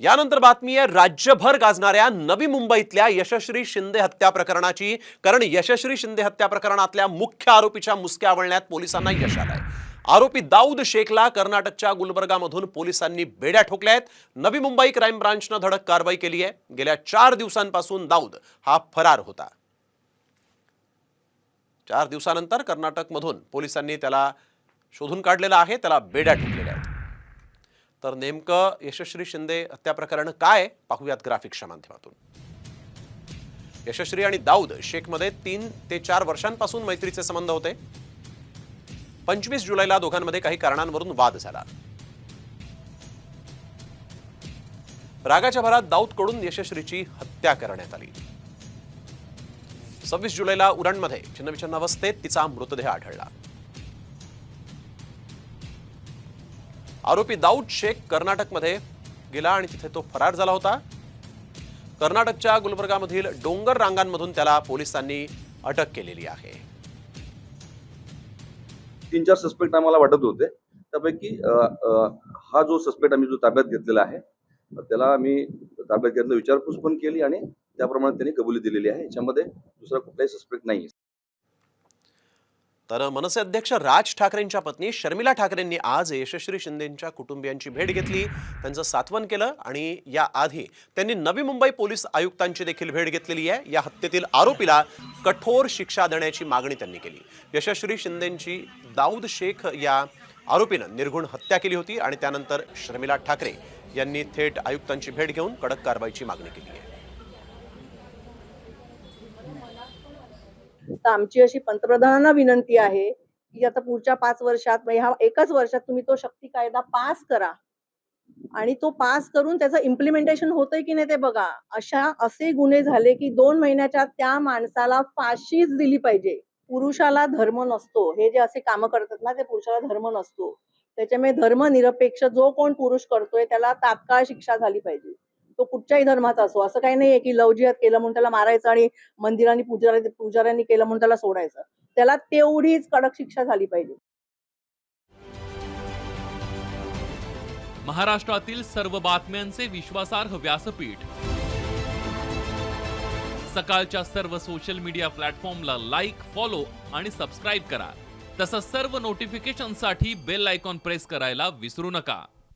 यानंतर बातमी आहे राज्यभर गाजणाऱ्या नवी मुंबईतल्या यशश्री शिंदे हत्या प्रकरणाची. कारण यशश्री शिंदे हत्या प्रकरणातल्या मुख्य आरोपीच्या मुसक्या आवळण्यात पोलिसांना यश आलंय. आरोपी दाऊद शेखला कर्नाटकच्या गुलबर्गामधून पोलिसांनी बेड्या ठोकल्या आहेत. नवी मुंबई क्राईम ब्रांचनं धडक कारवाई केली आहे. गेल्या चार दिवसांपासून दाऊद हा फरार होता. चार दिवसानंतर कर्नाटकमधून पोलिसांनी त्याला शोधून काढलेला आहे त्याला बेड्या ठोकलेल्या आहेत. तर नेमकं यशस्वी शिंदे हत्या प्रकरण काय पाहूयात ग्राफिक्सच्या माध्यमातून. यशस्वी आणि दाऊद शेखमध्ये तीन ते चार वर्षांपासून मैत्रीचे संबंध होते. पंचवीस जुलैला दोघांमध्ये काही कारणांवरून वाद झाला. रागाच्या भरात दाऊदकडून यशस्वीची हत्या करण्यात आली. सव्वीस जुलैला उरणमध्ये छिन्नविछन्न अवस्थेत तिचा मृतदेह आढळला. आरोपी दाऊद शेख कर्नाटकमध्ये गेला आणि तिथे तो फरार झाला होता. कर्नाटकच्या गुलबर्गामधील डोंगर रांगांमधून त्याला पोलिसांनी अटक केलेली आहे. तीन चार सस्पेक्ट आम्हाला वाटत होते. त्यापैकी हा जो सस्पेक्ट आम्ही जो ताब्यात घेतलेला आहे त्याला आम्ही ताब्यात घेतलं विचारपूस पण केली आणि त्याप्रमाणे त्यांनी कबुली दिलेली आहे. याच्यामध्ये दुसरा कुठलाही सस्पेक्ट नाही तर मनसे अध्यक्ष राज ठाकरेंच्या पत्नी शर्मिला ठाकरेंनी आज यशस्वी शिंदेंच्या कुटुंबियांची भेट घेतली. त्यांचं सात्वन केलं आणि या आधी त्यांनी नवी मुंबई पोलीस आयुक्तांची देखील भेट घेतलेली आहे. या हत्येतील आरोपीला कठोर शिक्षा देण्याची मागणी त्यांनी केली. यशस्वी शिंदेंची दाऊद शेख या आरोपीनं निर्घुण हत्या केली होती आणि त्यानंतर शर्मिला ठाकरे यांनी थेट आयुक्तांची भेट घेऊन कडक कारवाईची मागणी केली आहे. तर आमची अशी पंतप्रधानांना विनंती आहे की आता पुढच्या पाच वर्षात म्हणजे ह्या एकाच वर्षात तुम्ही तो शक्ती कायदा पास करा. आणि तो पास करून त्याचं इम्प्लिमेंटेशन होतंय की नाही ते बघा. अशा असे गुन्हे झाले की दोन महिन्याच्या त्या माणसाला फाशीच दिली पाहिजे. पुरुषाला धर्म नसतो. हे जे असे कामं करतात ना ते पुरुषाला धर्म नसतो. त्याच्यामुळे धर्मनिरपेक्ष जो कोण पुरुष करतोय त्याला तात्काळ शिक्षा झाली पाहिजे. तो कुठच्याही धर्माचा असो. असं काही नाहीये की लवजियात केलं म्हणून त्याला मारायचं आणि मंदिरांनी पुजारी पुजाऱ्यांनी केलं म्हणून त्याला सोडायचं. त्याला तेवढीच कडक शिक्षा झाली पाहिजे. महाराष्ट्रातील सर्व बातम्यांचे विश्वासार्ह व्यासपीठ. सकाळच्या सर्व सोशल मीडिया प्लॅटफॉर्मला लाईक फॉलो आणि सबस्क्राईब करा. तसंच सर्व नोटिफिकेशनसाठी बेल आयकॉन प्रेस करायला विसरू नका.